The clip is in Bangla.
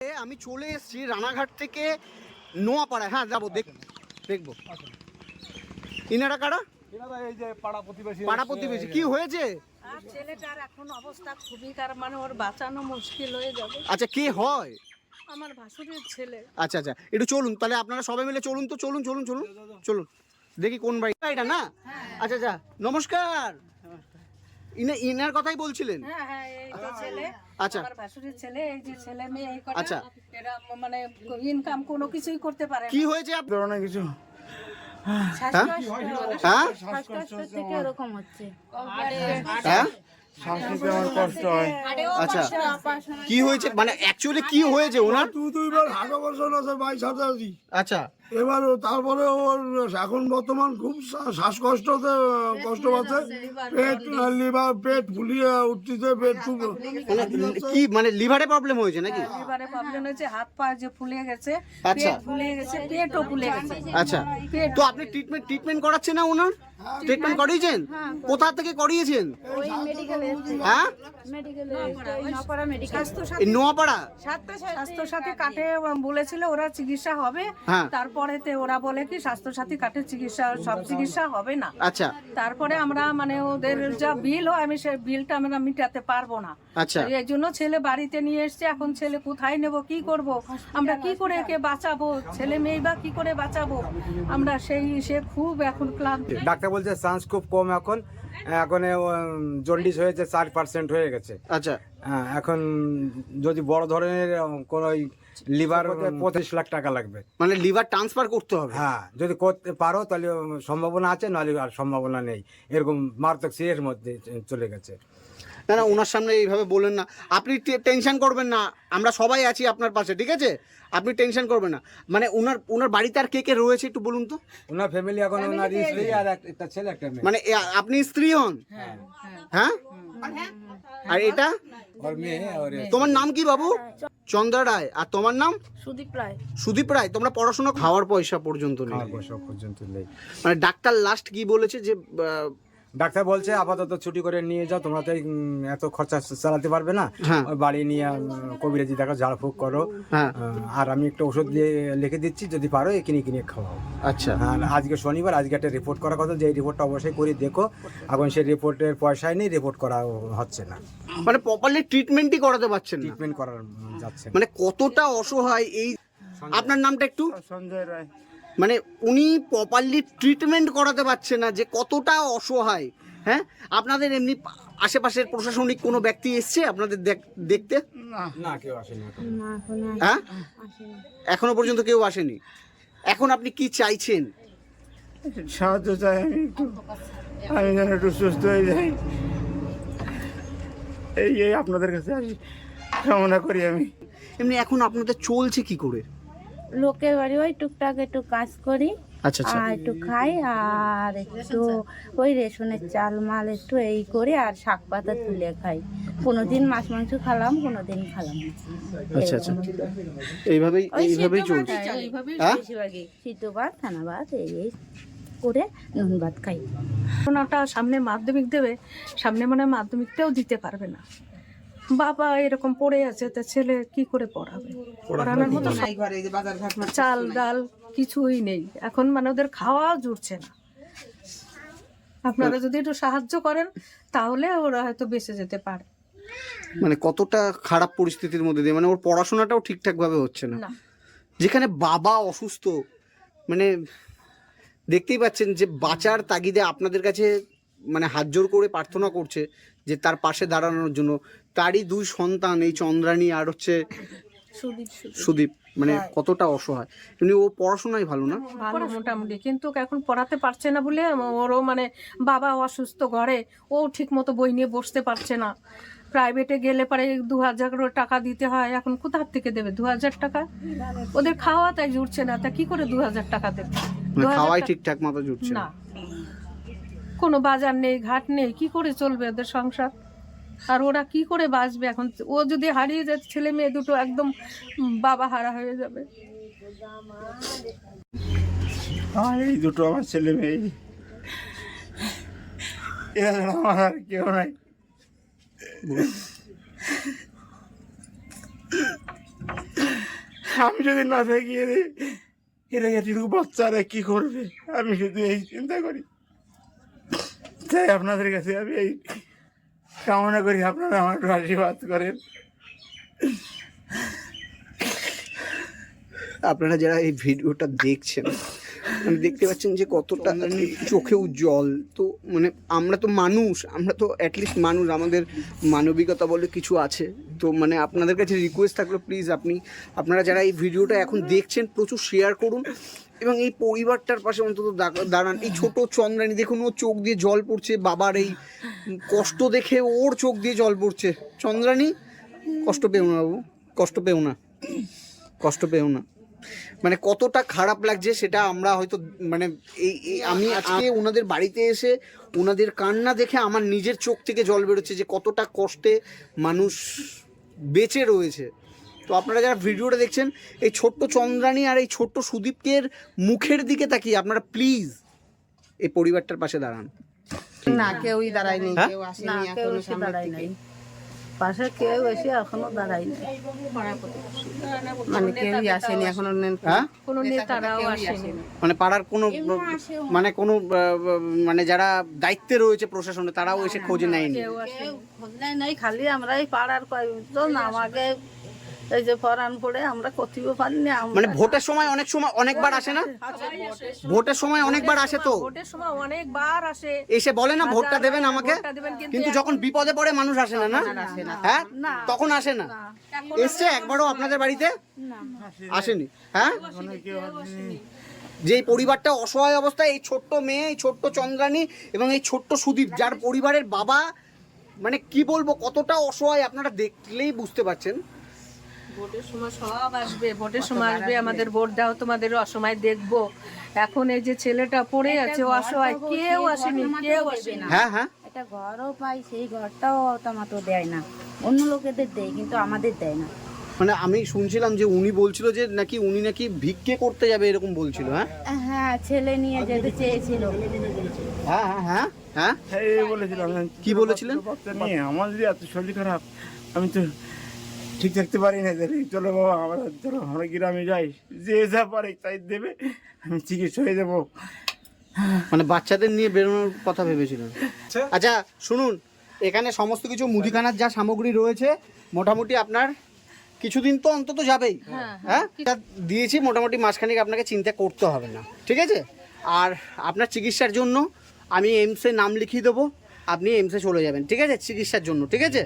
এ, আমি চলে এসেছি রানাঘাট থেকে নোয়াপাড়ায়। হ্যাঁ যাব দেখ দেখব। ইনারা কারা? এনারা এই যে পাড়া প্রতিবেশী কি হয়েছে? ছেলেটার এখন অবস্থা খুবই তার মানে ওর বাঁচানো মুশকিল হয়ে যাবে। আচ্ছা কে হয়? আমার ভাসুরের ছেলে। আচ্ছা আচ্ছা একটু চলুন তাহলে আপনারা সবাই মিলে চলুন তো চলুন চলুন চলুন। চলুন দেখি কোন বাড়ি। এটা না? আচ্ছা আচ্ছা নমস্কার। ইনা ইনার কথাই বলছিলেন? হ্যাঁ হ্যাঁ এই যে ছেলে। আচ্ছা। আমার ভাসুরের ছেলে এই যে ছেলে মেয়ে এই কটা আচ্ছা। এরা মানে ইনকাম কোনো কিছুই করতে পারে না। কি হয়েছে কিছু। হ্যাঁ? হ্যাঁ? হ্যাঁ? আমার কষ্ট হয়। আচ্ছা। কি মানে অ্যাকচুয়ালি কি হয়েছে? ওনার দুইবার বাইশ আচ্ছা। এবার ও- তারপরে ওর এখন বর্তমান খুব শ্বা- শ্বাসকষ্টতে কষ্ট পাচ্ছে। পেট লিভার পেট ফুলিয়ে উঠতেছে পেট খুব মানে কি মানে লিভারে প্রবলেম হয়েছে নাকি? এবারে প্রবলেম হয়েছে হাত পা যে ফুলে গেছে আচ্ছা। পেট ফুলে গেছে পেটও ফুলে গেছে। আচ্ছা। তো আপনি ট্রিটমেন্ট ট্রিটমেন্ট করাচ্ছেন না ওনার? ট্রিটমেন্ট করিয়েছেন? কোথা থেকে করিয়েছেন? হ্যাঁ? নোয়াপাড়া স্বাস্থ্য সাথী কাটে বলেছিল ওরা চিকিৎসা হবে হ্যাঁ। তারপরেতে ওরা বলে কি স্বাস্থ্য সাথী কাটে চিকিৎসা সব চিকিৎসা হবে না। আচ্ছা। তারপরে আমরা মানে ওদের যা বিল হয় আমি সেই বিলটা আমরা মিটাতে পারব না। আচ্ছা। এই জন্য ছেলে বাড়িতে নিয়ে এসছে এখন ছেলে কোথায় নেব কি করব? আমরা কি করে একে বাঁচাবো? ছেলে মেয়ে বা কি করে বাঁচাবো? আমরা সেই সে খুব এখন ক্লান্ত। ডাক্তার বলছে চান্স খুব কম এখন। এখন জন্ডিস হয়েছে চার পার্সেন্ট হয়ে গেছে। আচ্ছা। এখন যদি বড় ধরনের কোনো লিভার পঁচিশ লাখ টাকা লাগবে। মানে লিভার ট্রান্সফার করতে হবে? হ্যাঁ যদি করতে পারো তাহলে সম্ভাবনা আছে নাহলে আর সম্ভাবনা নেই। এরকম মারাত্মক সিরিয়াস মধ্যে চলে গেছে। না না ওনার সামনে এইভাবে বলেন না। আপনি টেনশন করবেন না। আমরা সবাই আছি আপনার পাশে ঠিক আছে? আপনি টেনশন করবেন না। মানে ওনার ওনার বাড়িতে আর কে কে রয়েছে একটু বলুন তো? ওনার ফ্যামিলি এখন ওনার স্ত্রী আর একটা ছেলে একটা মেয়ে। মানে আপনি স্ত্রী হন? হ্যাঁ। আর এটা? তোমার নাম কি বাবু? চন্দ্রা রায়। আর তোমার নাম? সুদীপ রায়। সুদীপ রায়। তোমরা পড়াশোনা খাওয়ার পয়সা পর্যন্ত নেই। খাওয়ার পয়সা পর্যন্ত নেই। মানে ডাক্তার লাস্ট কি বলেছে যে ডাক্তার বলছে আপাতত ছুটি করে নিয়ে যাও তোমরা তো এত খরচা চালাতে পারবে না। হ্যাঁ। ওই বাড়ি নিয়ে কবিরাজি দেখো ঝাড়ফুঁক করো। হ্যাঁ। আর আমি একটা ওষুধ দিয়ে লিখে দিচ্ছি যদি পারো এ কিনে কিনে খাওয়াও আচ্ছা। আজকে শনিবার আজকে একটা রিপোর্ট করার কথা যে রিপোর্টটা অবশ্যই করে দেখো। এখন সেই রিপোর্টের পয়সায় নেই রিপোর্ট করা হচ্ছে না। মানে প্রপারলি ট্রিটমেন্টই করাতে পারছেন ট্রিটমেন্ট করার যাচ্ছে মানে কতটা অসহায় এই আপনার নামটা একটু? সঞ্জয় রায়। মানে উনি প্রপারলি ট্রিটমেন্ট করাতে পারছে না যে কতটা অসহায় হ্যাঁ? আপনাদের এমনি আশেপাশের প্রশাসনিক কোনো ব্যক্তি এসছে আপনাদের দেখ- দেখতে? না। কেউ আসেনি না হ্যাঁ? এখনও পর্যন্ত কেউ আসেনি। এখন আপনি কি চাইছেন? সাহায্য চাই আমি একটু। আমি যেন একটু সুস্থ হয়ে যাই। এই এই আপনাদের কাছে আসি কামনা করি আমি। এমনি এখন আপনাদের চলছে কি করে? লোকের বাড়ি ওই টুকটাক একটু কাজ করি আচ্ছা আচ্ছা। আর একটু খাই আর একটু ওই রেশনের চাল মাল একটু এই করে আর শাক পাতা তুলে খাই। কোনোদিন মাছ মাংস খালাম কোনোদিন খালাম না। আচ্ছা আচ্ছা। এইভাবেই এইভাবেই চলছে। এইভাবেই হ্যাঁ? বেশিরভাগই। সিদ্ধ ভাত থানা ভাত এই এই করে নুন ভাত খাই। ওনাটা সামনে মাধ্যমিক দেবে সামনে মানে মাধ্যমিকটাও দিতে পারবে না। বাবা এরকম পড়ে আছে তা ছেলে কি করে পড়াবে? পড়ানোর মতো চাল ডাল কিছুই নেই। এখন মানে ওদের খাওয়া জুড়ছে না। আপনারা যদি একটু সাহায্য করেন তাহলে ওরা হয়তো বেঁচে যেতে পারে। মানে কতটা খারাপ পরিস্থিতির মধ্যে দিয়ে মানে ওর পড়াশোনাটাও ঠিকঠাক ভাবে হচ্ছে না। না। যেখানে বাবা অসুস্থ মানে দেখতেই পাচ্ছেন যে বাঁচার তাগিদে আপনাদের কাছে মানে হাত জোর করে প্রার্থনা করছে যে তার পাশে দাঁড়ানোর জন্য। তারই দুই সন্তান এই চন্দ্রানী আর হচ্ছে সুদীপ মানে কতটা অসহায়। এমনি ও পড়াশোনাই ভালো না? ভালো মোটামুটি কিন্তু এখন পড়াতে পারছে না বলে ওরও মানে বাবা অসুস্থ ঘরে ও ঠিক মতো বই নিয়ে বসতে পারছে না। প্রাইভেটে গেলে পরে দু হাজার করে টাকা দিতে হয় এখন কোথার থেকে দেবে? দু হাজার টাকা? ওদের খাওয়া তাই জুটছে না তা কি করে দু হাজার টাকা দেবে? মানে 2000 খাওয়াই ঠিকঠাক মতো জুটছে না। কোনো বাজার নেই ঘাট নেই কি করে চলবে ওদের সংসার? আর ওরা কি করে বাঁচবে এখন? ও যদি হারিয়ে যায়, ছেলে মেয়ে দুটো একদম বাবা হারা হয়ে যাবে। এই দুটো আমার ছেলে মেয়ে। আমার আর কেউ নাই। আমি যদি না থাকি এরা এটুকু বাচ্চারা কি করবে? আমি শুধু এই চিন্তা করি, তাই আপনাদের কাছে আমি এই কামনা করি আপনারা আমার একটু আশীর্বাদ করেন। আপনারা যারা এই ভিডিওটা দেখছেন মানে দেখতে পাচ্ছেন যে কতটা চোখে উজ্জ্বল তো মানে আমরা তো মানুষ আমরা তো অ্যাটলিস্ট মানুষ আমাদের মানবিকতা বলে কিছু আছে। তো মানে আপনাদের কাছে রিকোয়েস্ট থাকল প্লিজ আপনি আপনারা যারা এই ভিডিওটা এখন দেখছেন প্রচুর শেয়ার করুন। এবং এই পরিবারটার পাশে অন্তত দাঁড়ান। এই ছোট চন্দ্রানী দেখুন ওর চোখ দিয়ে জল পড়ছে বাবার এই কষ্ট দেখে ওর চোখ দিয়ে জল পড়ছে। চন্দ্রানী কষ্ট পেও না বাবু কষ্ট পেও না কষ্ট পেও না। মানে কতটা খারাপ লাগছে সেটা আমরা হয়তো মানে এই আমি আজকে ওনাদের বাড়িতে এসে ওনাদের কান্না দেখে আমার নিজের চোখ থেকে জল বেরোচ্ছে যে কতটা কষ্টে মানুষ বেঁচে রয়েছে। তো আপনারা যারা ভিডিওটা দেখছেন এই ছোট্ট চন্দ্রাণী আর এই ছোট্ট সুদীপকের মুখের দিকে তাকিয়ে আপনারা প্লিজ এই পরিবারটার পাশে দাঁড়ান। না কেউই দাঁড়ায়নি হ্যাঁ? কেউ আসেনি এখনও এসে সামনের দাঁড়ায় দিকে। নাই পাশে কেউ এসে এখনও দাঁড়ায়নি। মানে কেউই আসেনি এখনও হ্যাঁ? কোনো নেতা নেতারাও আসেনি। মানে পাড়ার কোনো মানে কোনো মানে যারা দায়িত্বে রয়েছে প্রশাসনে তারাও এসে খোঁজ নেয়নি। কেউ আসেনি। কেউ খোঁজ নেয় নাই খালি আমরা এই পাড়ার কয়েকজন আমাকে এই যে পরান পড়ে আমরা করতেও পারিনি মানে ভোটের সময় অনেক সময় অনেকবার আসে না? ভোটের সময় অনেকবার আসে তো? ভোটের সময় অনেকবার আসে। এসে বলে না ভোটটা দেবেন আমাকে? কিন্তু কিন্তু যখন বিপদে পড়ে মানুষ আসে না না? হ্যাঁ? তখন আসে না? এসছে একবারও আপনাদের বাড়িতে? আসেনি। হ্যাঁ? যে পরিবারটা অসহায় অবস্থায় এই ছোট্ট মেয়ে এই ছোট্ট চন্দ্রানী এবং এই ছোট্ট সুদীপ যার পরিবারের বাবা মানে কি বলব কতটা অসহায় আপনারা দেখলেই বুঝতে পারছেন। ভোটের সময় সব আসবে ভোটের সময় আসবে আমাদের ভোট দাও তোমাদের অসময় দেখব। এখন এই যে ছেলেটা পড়ে আছে ও অসহায় কেউ আসেনি কেউ আসেনি। হ্যাঁ হ্যাঁ। একটা ঘরও পাই সেই ঘরটাও টমাটো দেয় না। অন্য লোকেদের দেয় কিন্তু আমাদের দেয় না। মানে আমি শুনছিলাম যে উনি বলছিল যে নাকি উনি নাকি ভিক্ষে করতে যাবে এরকম বলছিল হ্যাঁ? হ্যাঁ ছেলে নিয়ে যেতে চেয়েছিল। হ্যাঁ হ্যাঁ হ্যাঁ হ্যাঁ। হ্যাঁ এই বলেছিলাম। কি বলেছিলেন? আমার যদি এত শরীর খারাপ আমি তো ঠিক থাকতে পারি না তাহলে চলো বাবা আমরা চলো আমরা গ্রামে যাই। যে যা পারে তাই দেবে আমি চিকিৎসা হয়ে যাব। মানে বাচ্চাদের নিয়ে বেরোনোর কথা ভেবেছিলেন আচ্ছা। শুনুন এখানে সমস্ত কিছু মুদিখানার যা সামগ্রী রয়েছে মোটামুটি আপনার কিছুদিন তো অন্তত যাবেই। হ্যাঁ? যা দিয়েছি মোটামুটি মাসখানেক আপনাকে চিন্তা করতে হবে না ঠিক আছে? আর আপনার চিকিৎসার জন্য আমি এমসে নাম লিখিয়ে দেবো আপনি এমসে চলে যাবেন ঠিক আছে? চিকিৎসার জন্য ঠিক আছে?